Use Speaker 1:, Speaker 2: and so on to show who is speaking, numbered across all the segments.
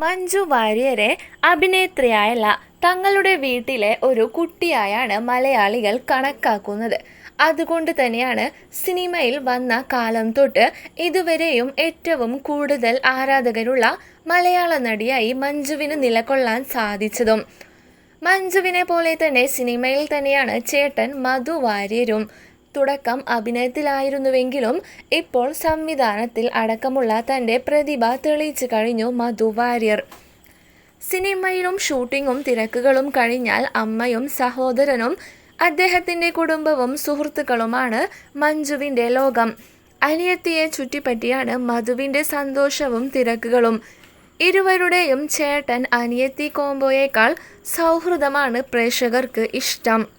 Speaker 1: മഞ്ജു വാര്യരെ അഭിനേത്രിയായല്ല തങ്ങളുടെ വീട്ടിലെ ഒരു കുട്ടിയായാണ് മലയാളികൾ കണക്കാക്കുന്നത്. അതുകൊണ്ട് തന്നെയാണ് സിനിമയിൽ വന്ന കാലം തൊട്ട് ഇതുവരെയും ഏറ്റവും കൂടുതൽ ആരാധകരുള്ള മലയാള നടിയായി മഞ്ജുവിന് നിലകൊള്ളാൻ സാധിച്ചതും. മഞ്ജുവിനെ പോലെ തന്നെ സിനിമയിൽ തന്നെയാണ് ചേട്ടൻ മധു വാര്യരും തുടക്കം അഭിനയത്തിലായിരുന്നുവെങ്കിലും ഇപ്പോൾ സംവിധാനത്തിൽ അടക്കമുള്ള തന്റെ പ്രതിഭ തെളിയിച്ചു കഴിഞ്ഞു മധു വാര്യർ. സിനിമയിലും ഷൂട്ടിങ്ങും തിരക്കുകളും കഴിഞ്ഞാൽ അമ്മയും സഹോദരനും അദ്ദേഹത്തിന്റെ കുടുംബവും സുഹൃത്തുക്കളുമാണ് മഞ്ജുവിന്റെ ലോകം. അനിയത്തിയെ ചുറ്റിപ്പറ്റിയാണ് മധുവിന്റെ സന്തോഷവും തിരക്കുകളും. ഇരുവരുടെയും ചേട്ടൻ അനിയത്തി കോംബോയേക്കാൾ സൗഹൃദമാണ് പ്രേക്ഷകർക്ക് ഇഷ്ടം.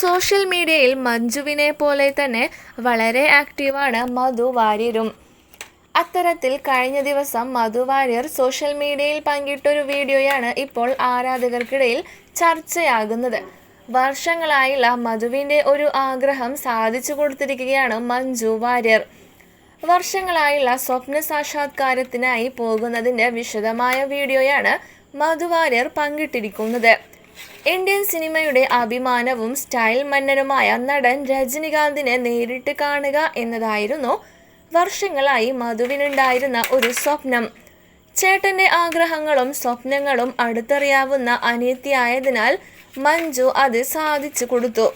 Speaker 1: സോഷ്യൽ മീഡിയയിൽ മഞ്ജുവിനെ പോലെ തന്നെ വളരെ ആക്റ്റീവാണ് മധു വാര്യരും. അത്തരത്തിൽ കഴിഞ്ഞ ദിവസം മധു വാര്യർ സോഷ്യൽ മീഡിയയിൽ പങ്കിട്ടൊരു വീഡിയോയാണ് ഇപ്പോൾ ആരാധകർക്കിടയിൽ ചർച്ചയാകുന്നത്. വർഷങ്ങളായുള്ള മധുവിന്റെ ഒരു ആഗ്രഹം സാധിച്ചു കൊടുത്തിരിക്കുകയാണ് മഞ്ജു വാര്യർ. വർഷങ്ങളായുള്ള സ്വപ്ന സാക്ഷാത്കാരത്തിനായി പോകുന്നതിന്റെ വിശദമായ വീഡിയോയാണ് മധു വാര്യർ പങ്കിട്ടിരിക്കുന്നത്. ഇന്ത്യൻ സിനിമയുടെ അഭിമാനവും സ്റ്റൈൽ മന്നനുമായ നടൻ രജനികാന്തിനെ നേരിട്ട് കാണുക എന്നതായിരുന്നു വർഷങ്ങളായി മധുവിനുണ്ടായിരുന്ന ഒരു സ്വപ്നം. ചേട്ടന്റെ ആഗ്രഹങ്ങളും സ്വപ്നങ്ങളും അടുത്തറിയാവുന്ന അനിയത്തിയായതിനാൽ മഞ്ജു അത് സാധിച്ചു കൊടുത്തു.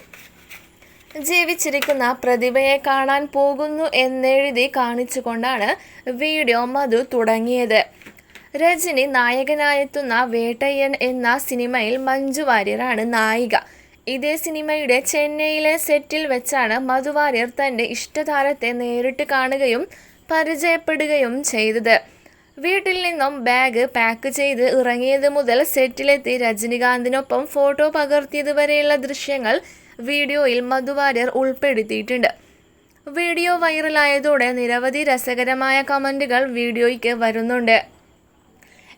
Speaker 1: ജീവിച്ചിരിക്കുന്ന പ്രതിഭയെ കാണാൻ പോകുന്നു എന്നെഴുതി കാണിച്ചുകൊണ്ടാണ് വീഡിയോ മധു തുടങ്ങിയത്. രജനി നായകനായെത്തുന്ന വേട്ടയ്യൻ എന്ന സിനിമയിൽ മഞ്ജു വാര്യറാണ് നായിക. ഇതേ സിനിമയുടെ ചെന്നൈയിലെ സെറ്റിൽ വെച്ചാണ് മധു വാര്യർ തന്റെ ഇഷ്ടതാരത്തെ നേരിട്ട് കാണുകയും പരിചയപ്പെടുകയും ചെയ്തത്. വീട്ടിൽ നിന്നും ബാഗ് പാക്ക് ചെയ്ത് ഇറങ്ങിയത് മുതൽ സെറ്റിലെത്തി രജനികാന്തിനൊപ്പം ഫോട്ടോ പകർത്തിയത് വരെയുള്ള ദൃശ്യങ്ങൾ വീഡിയോയിൽ മധു വാര്യർ ഉൾപ്പെടുത്തിയിട്ടുണ്ട്. വീഡിയോ വൈറലായതോടെ നിരവധി രസകരമായ കമന്റുകൾ വീഡിയോയ്ക്ക് വരുന്നുണ്ട്.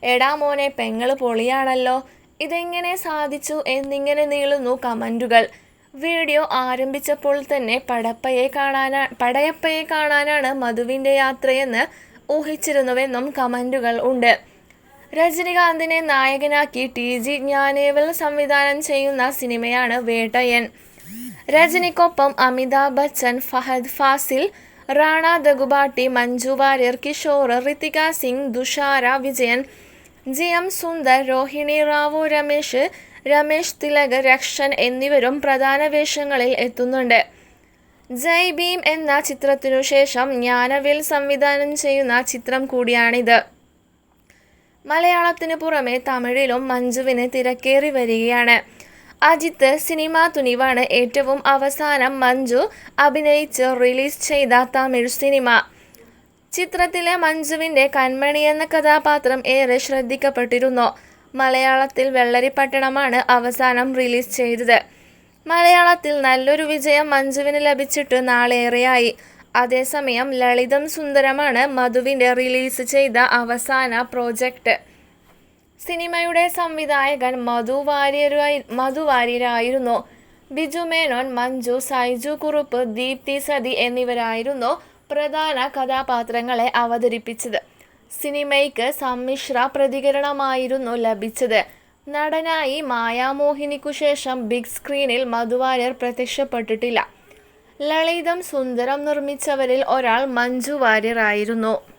Speaker 1: എടാ മോനെ പെങ്ങൾ പൊളിയാണല്ലോ. ഇതെങ്ങനെ സാധിച്ചു എന്നിങ്ങനെ നീളുന്നു കമന്റുകൾ വീഡിയോ ആരംഭിച്ചപ്പോൾ തന്നെ പടപ്പയെ കാണാനാ പടയപ്പയെ കാണാനാണ് മധുവിന്റെ യാത്രയെന്ന് ഊഹിച്ചിരുന്നുവെന്നും കമന്റുകൾ ഉണ്ട്. രജനികാന്തിനെ നായകനാക്കി ടി ജി ജ്ഞാനേവൽ സംവിധാനം ചെയ്യുന്ന സിനിമയാണ് വേട്ടയൻ. രജനിക്കൊപ്പം അമിതാഭ് ബച്ചൻ ഫഹദ് ഫാസിൽ റാണ ദഗുബാട്ടി മഞ്ജു വാര്യർ കിഷോർ ഋതിക സിംഗ് ദുഷാര വിജയൻ ജി എം സുന്ദർ രോഹിണി റാവു രമേശ് രമേശ് തിലക് രക്ഷൻ എന്നിവരും പ്രധാന വേഷങ്ങളിൽ എത്തുന്നുണ്ട്. ജയ് ഭീം എന്ന ചിത്രത്തിനു ശേഷം ജ്ഞാനവിൽ സംവിധാനം ചെയ്യുന്ന ചിത്രം കൂടിയാണിത്. മലയാളത്തിനു പുറമെ തമിഴിലും മഞ്ജുവിന് തിരക്കേറി വരികയാണ്. അജിത്ത് സിനിമാ തുനിവാണ് ഏറ്റവും അവസാനം മഞ്ജു അഭിനയിച്ച് റിലീസ് ചെയ്ത തമിഴ് സിനിമ. ചിത്രത്തിലെ മഞ്ജുവിന്റെ കൺമണി എന്ന കഥാപാത്രം ഏറെ ശ്രദ്ധിക്കപ്പെട്ടിരുന്നു. മലയാളത്തിൽ വെള്ളരിപ്പട്ടണമാണ് അവസാനം റിലീസ് ചെയ്തത്. മലയാളത്തിൽ നല്ലൊരു വിജയം മഞ്ജുവിന് ലഭിച്ചിട്ട് നാളേറെയായി. അതേസമയം ലളിതം സുന്ദരമാണ് മധുവിന്റെ റിലീസ് ചെയ്ത അവസാന പ്രോജക്റ്റ് സിനിമയുടെ സംവിധായകൻ മധു വാര്യരായി മധു വാര്യരായിരുന്നു. ബിജു മേനോൻ മഞ്ജു സൈജു കുറുപ്പ് ദീപ്തി സതി എന്നിവരായിരുന്നു പ്രധാന കഥാപാത്രങ്ങളെ അവതരിപ്പിച്ചത്. സിനിമയ്ക്ക് സമ്മിശ്ര പ്രതികരണമായിരുന്നു ലഭിച്ചത്. നടനായി മായാമോഹിനിക്കു ശേഷം ബിഗ് സ്ക്രീനിൽ മധുവാര്യർ പ്രത്യക്ഷപ്പെട്ടിട്ടില്ല. ലളിതം സുന്ദരം നിർമ്മിച്ചവരിൽ ഒരാൾ മഞ്ജു വാര്യർ ആയിരുന്നു.